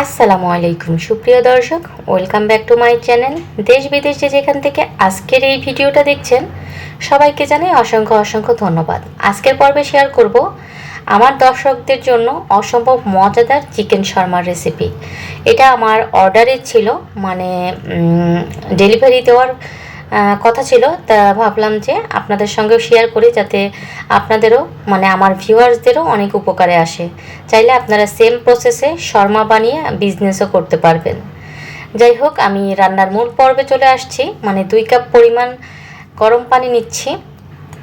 আসসালামু আলাইকুম, সুপ্রিয় দর্শক। Welcome back to my channel দেশ বিদেশ যে যেখান থেকে আজকের এই ভিডিওটা দেখছেন, সবাইকে জানাই অসংখ্য অসংখ্য ধন্যবাদ। আজকের পর্বে শেয়ার করব আমার দর্শকদের জন্য অসম্ভব মজাদার চিকেন শর্মার রেসিপি এটা আমার অর্ডারে ছিল মানে ডেলিভারি দেওয়ার কথা ছিল, তা ভাবলাম যে আপনাদের সঙ্গেও শেয়ার করি যাতে আপনাদেরও মানে আমার ভিউয়ার্সদেরও অনেক উপকারে আসে। চাইলে আপনারা সেম প্রসেসে শর্মা বানিয়ে বিজনেসও করতে পারবেন। যাই হোক, আমি রান্নার মূল পর্বে চলে আসছি। মানে দুই কাপ পরিমাণ গরম পানি নিচ্ছি।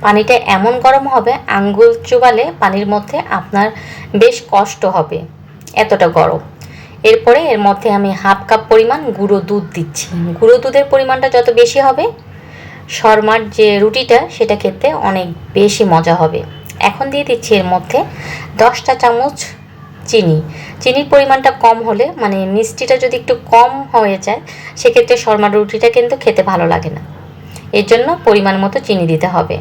পানিটা এমন গরম হবে, আঙ্গুল চুবালে পানির মধ্যে আপনার বেশ কষ্ট হবে, এতটা গরম। এরপরে এর মধ্যে আমি হাফ কাপ পরিমাণ গুঁড়ো দুধ দিচ্ছি। গুঁড়ো দুধের পরিমাণটা যত বেশি হবে শর্মার যে রুটিটা, সেটা খেতে অনেক বেশি মজা হবে। এখন দিয়ে দিচ্ছি এর মধ্যে দশটা চামচ চিনি। চিনির পরিমাণটা কম হলে মানে মিষ্টিটা যদি একটু কম হয়ে যায়, সেক্ষেত্রে শর্মার রুটিটা কিন্তু খেতে ভালো লাগে না। এর জন্য পরিমাণ মতো চিনি দিতে হবে।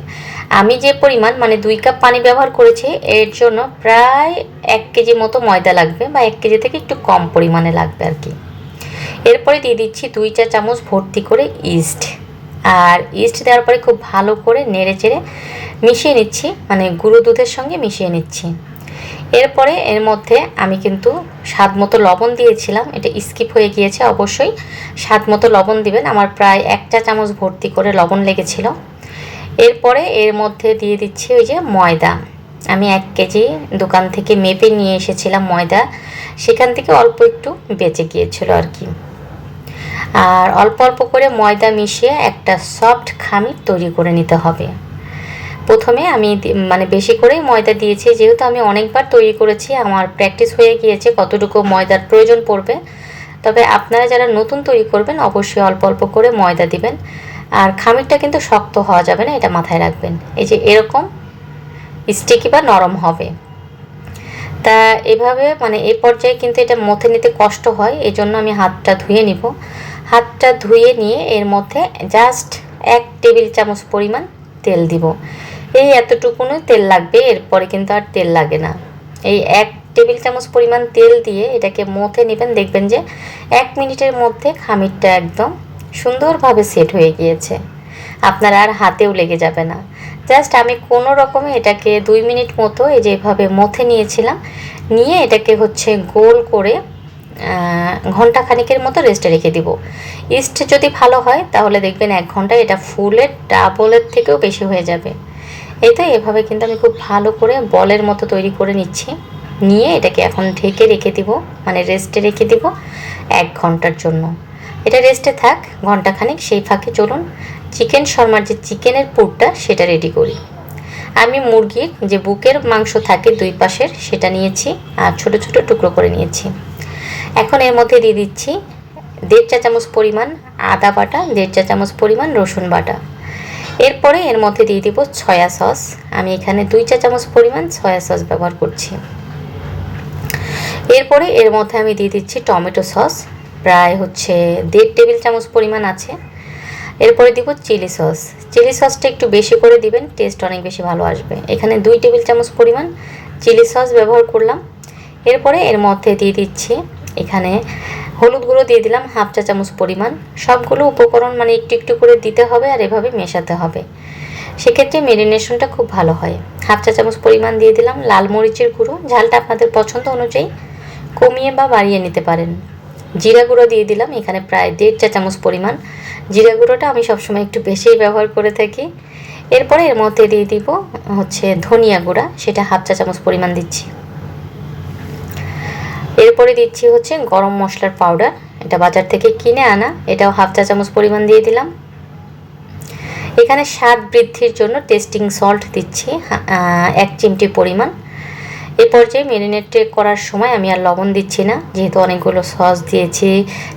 আমি যে পরিমাণ মানে দুই কাপ পানি ব্যবহার করেছি, এর জন্য প্রায় এক কেজি মতো ময়দা লাগবে বা এক কেজি থেকে একটু কম পরিমাণে লাগবে আর কি। এরপরে দিয়ে দিচ্ছি দুই চা চামচ ভর্তি করে ইস্ট। আর ইস্ট দেওয়ার পরে খুব ভালো করে নেড়ে চেড়ে মিশিয়ে নিচ্ছি মানে গুঁড়ো দুধের সঙ্গে মিশিয়ে নিচ্ছি। এরপরে এর মধ্যে আমি কিন্তু স্বাদ মতো লবণ দিয়েছিলাম, এটা স্কিপ হয়ে গিয়েছে অবশ্যই। স্বাদ মতো লবণ দিবেন, আমার প্রায় এক চা চামচ ভর্তি করে লবণ লেগেছিল। এরপরে এর মধ্যে দিয়ে দিচ্ছি ওই যে ময়দা। আমি এক কেজি দোকান থেকে মেপে নিয়ে এসেছিলাম ময়দা, সেখান থেকে অল্প একটু বেঁচে গিয়েছিল আর কি। আর অল্প অল্প করে ময়দা মিশিয়ে একটা সফট খামির তৈরি করে নিতে হবে। প্রথমে আমি মানে বেশি করেই ময়দা দিয়েছি, যেহেতু আমি অনেকবার তৈরি করেছি, আমার প্র্যাকটিস হয়ে গিয়েছে কতটুকু ময়দার প্রয়োজন পড়বে। তবে আপনারা যারা নতুন তৈরি করবেন, অবশ্যই অল্প অল্প করে ময়দা দিবেন। আর খামিরটা কিন্তু শক্ত হওয়া যাবে না, এটা মাথায় রাখবেন। এই যে এরকম স্টিকি বা নরম হবে। তা এভাবে মানে এ পর্যায়ে কিন্তু এটা মথে নিতে কষ্ট হয় এই জন্য আমি হাতটা ধুয়ে নিব। হাতটা ধুয়ে নিয়ে এর মধ্যে জাস্ট এক টেবিল চামচ পরিমাণ তেল দিব। এই এতটুকুনো তেল লাগবে, এরপরে কিন্তু আর তেল লাগে না। এই এক টেবিল চামচ পরিমাণ তেল দিয়ে এটাকে মথে নেবেন, দেখবেন যে এক মিনিটের মধ্যে খামিরটা একদম সুন্দরভাবে সেট হয়ে গিয়েছে। আপনার আর হাতেও লেগে যাবে না। জাস্ট আমি কোনো রকমে এটাকে দুই মিনিট মতো এই যেভাবে মথে নিয়েছিলাম, নিয়ে এটাকে হচ্ছে গোল করে ঘণ্টা খানিকের মতো রেস্টে রেখে দিব। ইস্ট যদি ভালো হয়, তাহলে দেখবেন এক ঘণ্টা এটা ফুলের ডাবলের থেকেও বেশি হয়ে যাবে। এই তো, এভাবে কিন্তু আমি খুব ভালো করে বলের মতো তৈরি করে নিচ্ছি। নিয়ে এটাকে এখন ঢেকে রেখে দিব মানে রেস্টে রেখে দিব এক ঘণ্টার জন্য। এটা রেস্টে থাক, ঘন্টাখানেক সেই ফাঁকে চলুন। চিকেন, শর্মার যে চিকেনের পুরটা, সেটা রেডি করি। আমি মুরগির যে বুকের মাংস থাকে দুই পাশের, সেটা নিয়েছি আর ছোট ছোট টুকরো করে নিয়েছি। এখন এর মধ্যে দিয়ে দিচ্ছি দেড় চা চামচ পরিমাণ আদা বাটা, দেড় চা চামচ পরিমাণ রসুন বাটা। এরপরে এর মধ্যে দিয়ে দিব সয়া সস। আমি এখানে দুই চা চামচ পরিমাণ সয়া সস ব্যবহার করছি। এরপরে এর মধ্যে আমি দিয়ে দিচ্ছি টমেটো সস। প্রায় হচ্ছে দেড় টেবিল চামচ পরিমাণ আছে। এরপরে দিব চিলি সস। চিলি সসটা একটু বেশি করে দিবেন, টেস্ট অনেক বেশি ভালো আসবে। এখানে দুই টেবিল চামচ পরিমাণ চিলি সস ব্যবহার করলাম। এরপরে এর মধ্যে দিয়ে দিচ্ছি এখানে হলুদ গুঁড়ো দিয়ে দিলাম, হাফ চা চামচ পরিমাণ। সবগুলো উপকরণ মানে একটু একটু করে দিতে হবে আর এভাবে মেশাতে হবে। সেক্ষেত্রে মেরিনেশনটা খুব ভালো হয়। হাফ চা চামচ পরিমাণ দিয়ে দিলাম লাল মরিচের গুঁড়ো। ঝালটা আপনাদের পছন্দ অনুযায়ী কমিয়ে বা বাড়িয়ে নিতে পারেন। জিরা গুঁড়ো দিয়ে দিলাম, এখানে প্রায় দেড় চা চামচ পরিমাণ। জিরা গুঁড়োটা আমি সবসময় একটু বেশিই ব্যবহার করে থাকি। এরপরে এর মধ্যে দিয়ে দিব হচ্ছে ধনিয়া গুঁড়া, সেটা হাফ চা চামচ পরিমাণ দিচ্ছি। এরপরে দিচ্ছি হচ্ছে গরম মশলার পাউডার এটা বাজার থেকে কিনে আনা। এটাও হাফ চা চামচ পরিমাণ দিয়ে দিলাম। এখানে স্বাদ বৃদ্ধির জন্য টেস্টিং সল্ট দিচ্ছি এক চিমটি পরিমাণ। এ পর্যায়ে মেরিনেট করার সময় আমি আর লবণ দিচ্ছি না। যেহেতু অনেকগুলো সস দিয়েছি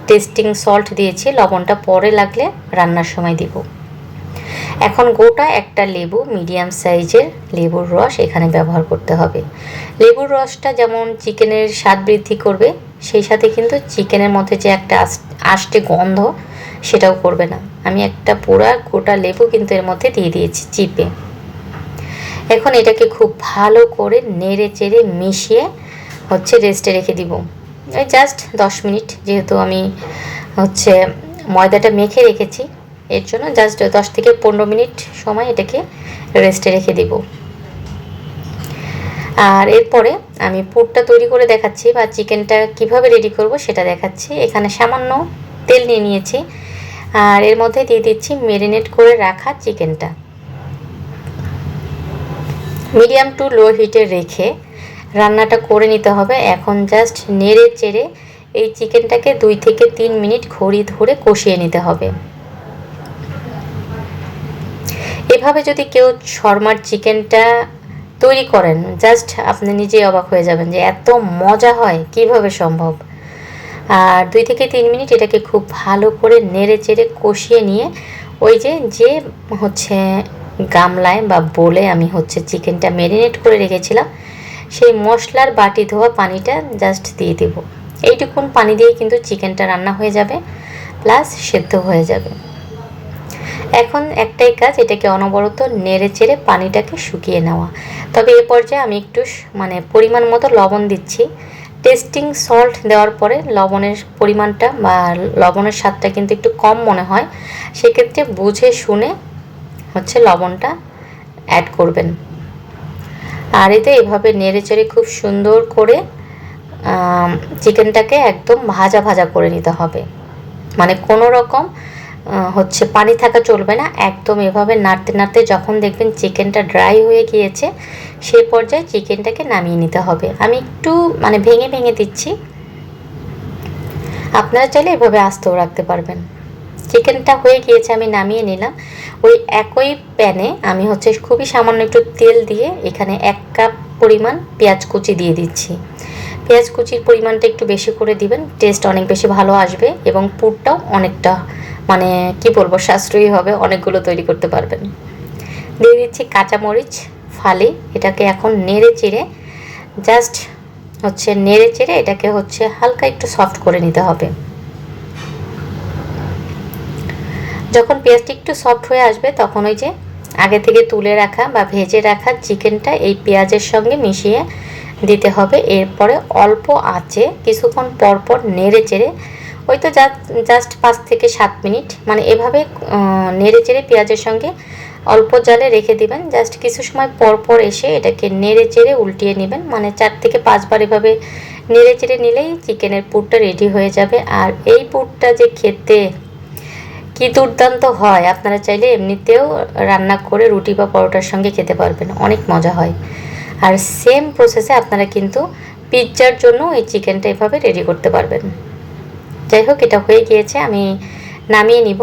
টেস্টিং সল্ট দিয়েছি, লবণটা পরে লাগলে রান্নার সময় দিব। এখন গোটা একটা লেবু মিডিয়াম সাইজের লেবুর রস এখানে ব্যবহার করতে হবে। লেবুর রসটা যেমন চিকেনের স্বাদ বৃদ্ধি করবে, সেই সাথে কিন্তু চিকেনের মধ্যে যে একটা আষ্টে গন্ধ সেটাও করবে না। আমি একটা পুরা গোটা লেবু কিন্তু এর মধ্যে দিয়ে দিয়েছি চিপে। এখন এটাকে খুব ভালো করে নেড়ে চেড়ে মিশিয়ে হচ্ছে রেস্টে রেখে দিব। জাস্ট দশ মিনিট যেহেতু আমি হচ্ছে ময়দাটা মেখে রেখেছি এর জন্য জাস্ট দশ থেকে পনেরো মিনিট সময় এটাকে রেস্টে রেখে দিব। আর এরপরে আমি পুরটা তৈরি করে দেখাচ্ছি বা চিকেনটা কীভাবে রেডি করব সেটা দেখাচ্ছি। এখানে সামান্য তেল নিয়ে নিয়েছি। আর এর মধ্যে দিয়ে দিচ্ছি মেরিনেট করে রাখা চিকেনটা। মিডিয়াম টু লো হিটে রেখে রান্নাটা করে নিতে হবে। এখন জাস্ট নেড়ে চেড়ে এই চিকেনটাকে দুই থেকে তিন মিনিট ঘড়ি ধরে কষিয়ে নিতে হবে। এভাবে যদি কেউ শর্মার চিকেনটা তৈরি করেন জাস্ট আপনি নিজেই অবাক হয়ে যাবেন যে এত মজা হয়, কীভাবে সম্ভব? আর দুই থেকে তিন মিনিট এটাকে খুব ভালো করে নেড়ে চেড়ে কষিয়ে নিয়ে ওই যে যে হচ্ছে গামলায় বা বলে আমি হচ্ছে চিকেনটা ম্যারিনেট করে রেখেছিলাম, সেই মশলার বাটি ধোয়া পানিটা জাস্ট দিয়ে দেব। এইটুকুন পানি দিয়ে কিন্তু চিকেনটা রান্না হয়ে যাবে প্লাস সেদ্ধ হয়ে যাবে। এখন একটাই কাজ, এটাকে অনবরত নেড়ে চেড়ে পানিটাকে শুকিয়ে নেওয়া। তবে এ পর্যায়ে আমি একটু মানে পরিমাণ মতো লবণ দিচ্ছি। টেস্টিং সল্ট দেওয়ার পরে লবণের পরিমাণটা বা লবণের স্বাদটা কিন্তু একটু কম মনে হয়, সেক্ষেত্রে বুঝে শুনে হচ্ছে লবণটা অ্যাড করবেন। আর এতে এভাবে নেড়ে চেড়ে খুব সুন্দর করে চিকেনটাকে একদম ভাজা ভাজা করে নিতে হবে। মানে কোনো রকম হচ্ছে পানি থাকা চলবে না। একদম এভাবে নাড়তে নাড়তে যখন দেখবেন চিকেনটা ড্রাই হয়ে গিয়েছে, সে পর্যায়ে চিকেনটাকে নামিয়ে নিতে হবে। আমি একটু মানে ভেঙে ভেঙে দিচ্ছি। আপনারা চাইলে এভাবে আস্তেও রাখতে পারবেন। চিকেনটা হয়ে গিয়েছে, আমি নামিয়ে নিলাম। ওই একই প্যানে আমি হচ্ছে খুবই সামান্য একটু তেল দিয়ে এখানে এক কাপ পরিমাণ পেঁয়াজ কুচি দিয়ে দিচ্ছি। পেঁয়াজ কুচির পরিমাণটা একটু বেশি করে দিবেন টেস্ট অনেক বেশি ভালো আসবে এবং পুরটাও অনেকটা মানে কি বলব, সাশ্রয়ী হবে অনেকগুলো তৈরি করতে পারবেন। দিয়ে দিচ্ছি কাঁচামরিচ ফালি, এটাকে এখন নেড়ে চেড়ে জাস্ট হচ্ছে নেড়ে চেড়ে এটাকে হচ্ছে হালকা একটু সফট করে নিতে হবে। যখন পেঁয়াজটি একটু সফট হয়ে আসবে, তখন ওই যে আগে থেকে তুলে রাখা বা ভেজে রাখা চিকেনটা এই পেঁয়াজের সঙ্গে মিশিয়ে দিতে হবে। এরপরে অল্প আঁচে কিছুক্ষণ পর পর নেড়ে চেড়ে ওই তো জাস্ট পাঁচ থেকে সাত মিনিট। মানে এভাবে নেড়ে চেড়ে পেঁয়াজের সঙ্গে অল্প জালে রেখে দিবেন। জাস্ট কিছু সময় পর পর এসে এটাকে নেড়ে চেড়ে উল্টিয়ে নেবেন। মানে চার থেকে পাঁচবার এভাবে নেড়ে চেড়ে নিলেই চিকেনের পুরটা রেডি হয়ে যাবে। আর এই পুরটা যে খেতে কি দুর্দান্ত হয়, আপনারা চাইলে এমনিতেও রান্না করে রুটি বা পরোটার সঙ্গে খেতে পারবেন। অনেক মজা হয়। আর সেম প্রসেসে আপনারা কিন্তু পিৎজার জন্য এই চিকেনটা এভাবে রেডি করতে পারবেন। যাই হোক, এটা হয়ে গিয়েছে, আমি নামিয়ে নিব।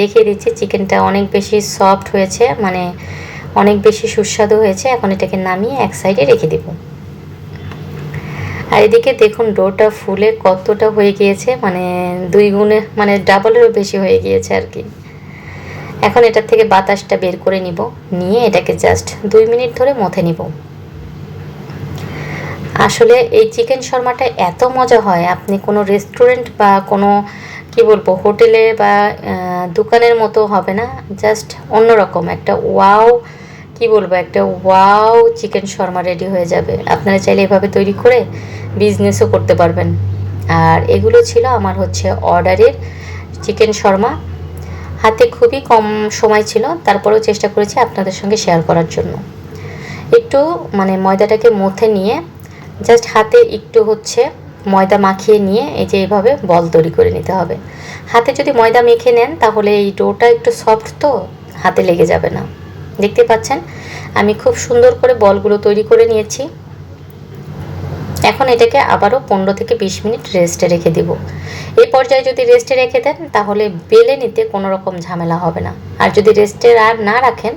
দেখিয়ে দিচ্ছি, চিকেনটা অনেক বেশি সফট হয়েছে মানে অনেক বেশি সুস্বাদু হয়েছে। এখন এটাকে নামিয়ে এক সাইডে রেখে দেব। আর এদিকে দেখুন, ডোটা ফুলে কতটা হয়ে গিয়েছে মানে দুই গুণে মানে ডাবলেরও বেশি হয়ে গিয়েছে আর কি। এখন এটার থেকে বাতাসটা বের করে নিব, নিয়ে এটাকে জাস্ট দুই মিনিট ধরে মথে নিব। আসলে এই চিকেন শর্মাটা এত মজা হয়, আপনি কোনো রেস্টুরেন্ট বা কোনো, কি বলব, হোটেলে বা দোকানের মতো হবে না জাস্ট অন্যরকম, একটা ওয়াও কি বলব, একটা ওয়াও চিকেন শর্মা রেডি হয়ে যাবে। আপনারা চাইলে এভাবে তৈরি করে বিজনেসও করতে পারবেন। আর এগুলো ছিল আমার হচ্ছে অর্ডারের চিকেন শর্মা। হাতে খুবই কম সময় ছিল, তারপরেও চেষ্টা করেছি আপনাদের সঙ্গে শেয়ার করার জন্য। একটু মানে ময়দাটাকে মথে নিয়ে জাস্ট হাতে একটু হচ্ছে ময়দা মাখিয়ে নিয়ে এই যে এইভাবে বল তৈরি করে নিতে হবে। হাতে যদি ময়দা মেখে নেন তাহলে এই ডোটা একটু সফট তো, হাতে লেগে যাবে না। দেখতে পাচ্ছেন? আমি খুব সুন্দর করে বলগুলো তৈরি করে নিয়েছি। এখন এটাকে আবারও পনেরো থেকে বিশ মিনিট রেস্টে রেখে দিব। এই পর্যায়ে যদি রেস্টে রেখে দেন তাহলে বেলে নিতে কোনো রকম ঝামেলা হবে না। আর যদি রেস্টে আর না রাখেন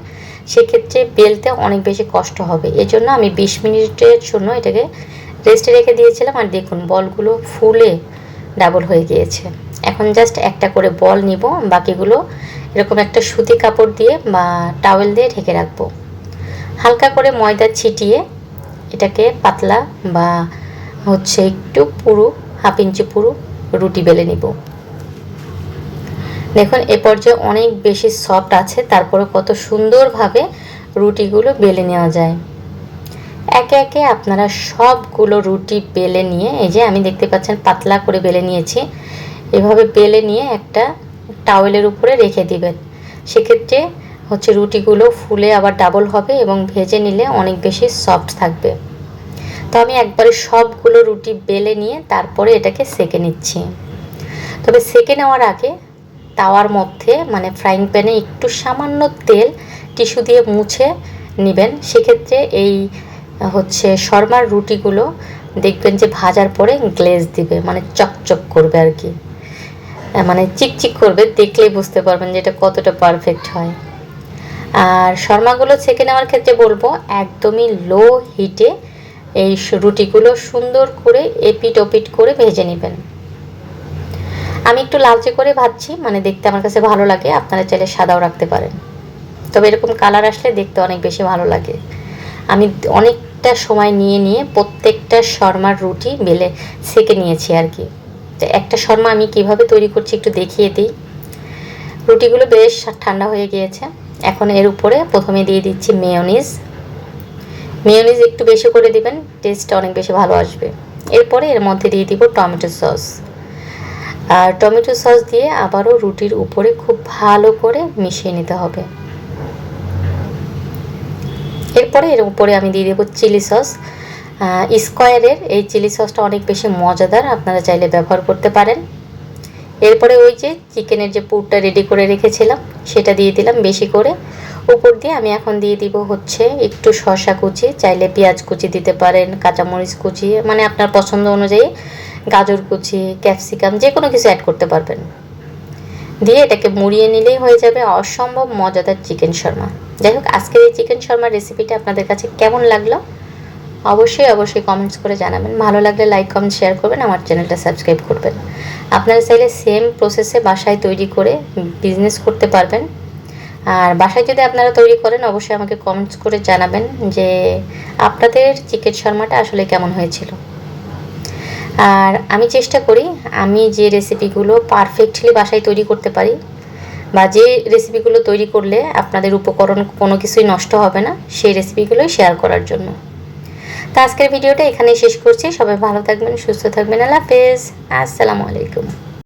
সেক্ষেত্রে বেলতে অনেক বেশি কষ্ট হবে। এজন্য আমি বিশ মিনিটের জন্য এটাকে রেস্টে রেখে দিয়েছিলাম আর দেখুন বলগুলো ফুলে ডাবল হয়ে গিয়েছে। এখন জাস্ট একটা করে বল নিব, বাকিগুলো এরকম একটা সুতি কাপড় দিয়ে বা টাওয়েল দিয়ে ঢেকে রাখব। হালকা করে ময়দা ছিটিয়ে এটাকে পাতলা বা হচ্ছে একটু পুরু, হাফ ইঞ্চি পুরু রুটি বেলে নিব। দেখুন, এ পর্যায়ে অনেক বেশি সফট আছে, তারপরে কত সুন্দরভাবে রুটিগুলো বেলে নেওয়া যায়। একে একে আপনারা সবগুলো রুটি বেলে নিয়ে, এই যে আমি দেখতে পাচ্ছেন পাতলা করে বেলে নিয়েছি, এভাবে বেলে নিয়ে একটা টাওয়েলের উপরে রেখে দিবেন। সেক্ষেত্রে হচ্ছে রুটিগুলো ফুলে আবার ডাবল হবে এবং ভেজে নিলে অনেক বেশি সফট থাকবে। তো আমি একবারে সবগুলো রুটি বেলে নিয়ে তারপরে এটাকে সেকে নিচ্ছি। তবে সেকে নেওয়ার আগে তাওয়ার মধ্যে মানে ফ্রাইং প্যানে একটু সামান্য তেল টিস্যু দিয়ে মুছে নেবেন। সেক্ষেত্রে এই, হচ্ছে শর্মার রুটিগুলো দেখবেন যে ভাজার পরে গ্লেজ দিবে মানে চকচক করবে আর কি। মানে চিকচিক করবে, দেখলেই বুঝতে পারবেন যে এটা কতটা পারফেক্ট হয়। আর শর্মাগুলো ছেঁকে নেওয়ার ক্ষেত্রে বলব, একদমই লো হিটে এই রুটিগুলো সুন্দর করে এপিট ওপিট করে ভেজে নেবেন। আমি একটু লালচে করে ভাজছি মানে দেখতে আমার কাছে ভালো লাগে, আপনারা চাইলে সাদাও রাখতে পারেন। তবে এরকম কালার আসলে দেখতে অনেক বেশি ভালো লাগে। আমি অনেকটা সময় নিয়ে নিয়ে প্রত্যেকটা শর্মার রুটি বেলে সেকে নিয়েছি আর কি। তো একটা শর্মা আমি কীভাবে তৈরি করছি একটু দেখিয়ে দিই। রুটিগুলো বেশ ঠান্ডা হয়ে গিয়েছে। এখন এর উপরে প্রথমে দিয়ে দিচ্ছি মেয়নিজ। মেয়নিজ একটু বেশি করে দিবেন, টেস্টটা অনেক বেশি ভালো আসবে। এরপরে এর মধ্যে দিয়ে দিব টমেটো সস। আর টমেটো সস দিয়ে আবারও রুটির উপরে খুব ভালো করে মিশিয়ে নিতে হবে। এরপরে এর উপরে আমি দিয়ে দেবো চিলি সস। স্কোয়ারের এই চিলি সসটা অনেক বেশি মজাদার, আপনারা চাইলে ব্যবহার করতে পারেন। এরপরে ওই যে চিকেনের যে পুরটা রেডি করে রেখেছিলাম, সেটা দিয়ে দিলাম বেশি করে। উপর দিয়ে আমি এখন দিয়ে দিব হচ্ছে একটু শসা কুচি, চাইলে পেঁয়াজ কুচি দিতে পারেন, কাঁচামরিচ কুচি মানে আপনার পছন্দ অনুযায়ী গাজর কুচি, ক্যাপসিকাম, যে কোনো কিছু অ্যাড করতে পারবেন। দিয়ে এটাকে মুড়িয়ে নিলেই হয়ে যাবে অসম্ভব মজাদার চিকেন শর্মা। যাই হোক, আজকের এই চিকেন শর্মার রেসিপিটা আপনাদের কাছে কেমন লাগল? অবশ্যই অবশ্যই কমেন্টস করে জানাবেন। ভালো লাগলে লাইক কমেন্ট শেয়ার করবেন, আমার চ্যানেলটা সাবস্ক্রাইব করবেন। আপনারা চাইলে সেম প্রসেসে বাসায় তৈরি করে বিজনেস করতে পারবেন। আর বাসায় যদি আপনারা তৈরি করেন, অবশ্যই আমাকে কমেন্টস করে জানাবেন যে আপনাদের চিকেন শর্মাটা আসলে কেমন হয়েছিল। আর আমি চেষ্টা করি আমি যে রেসিপিগুলো পারফেক্টলি বাসায় তৈরি করতে পারি বা যে রেসিপিগুলো তৈরি করলে আপনাদের উপকরণ কোনো কিছুই নষ্ট হবে না, সেই রেসিপিগুলোই শেয়ার করার জন্য। তো আজকের ভিডিওটা এখানেই শেষ করছি। সবাই ভালো থাকবেন, সুস্থ থাকবেন। আল্লাহ হাফেজ। আসসালামু আলাইকুম।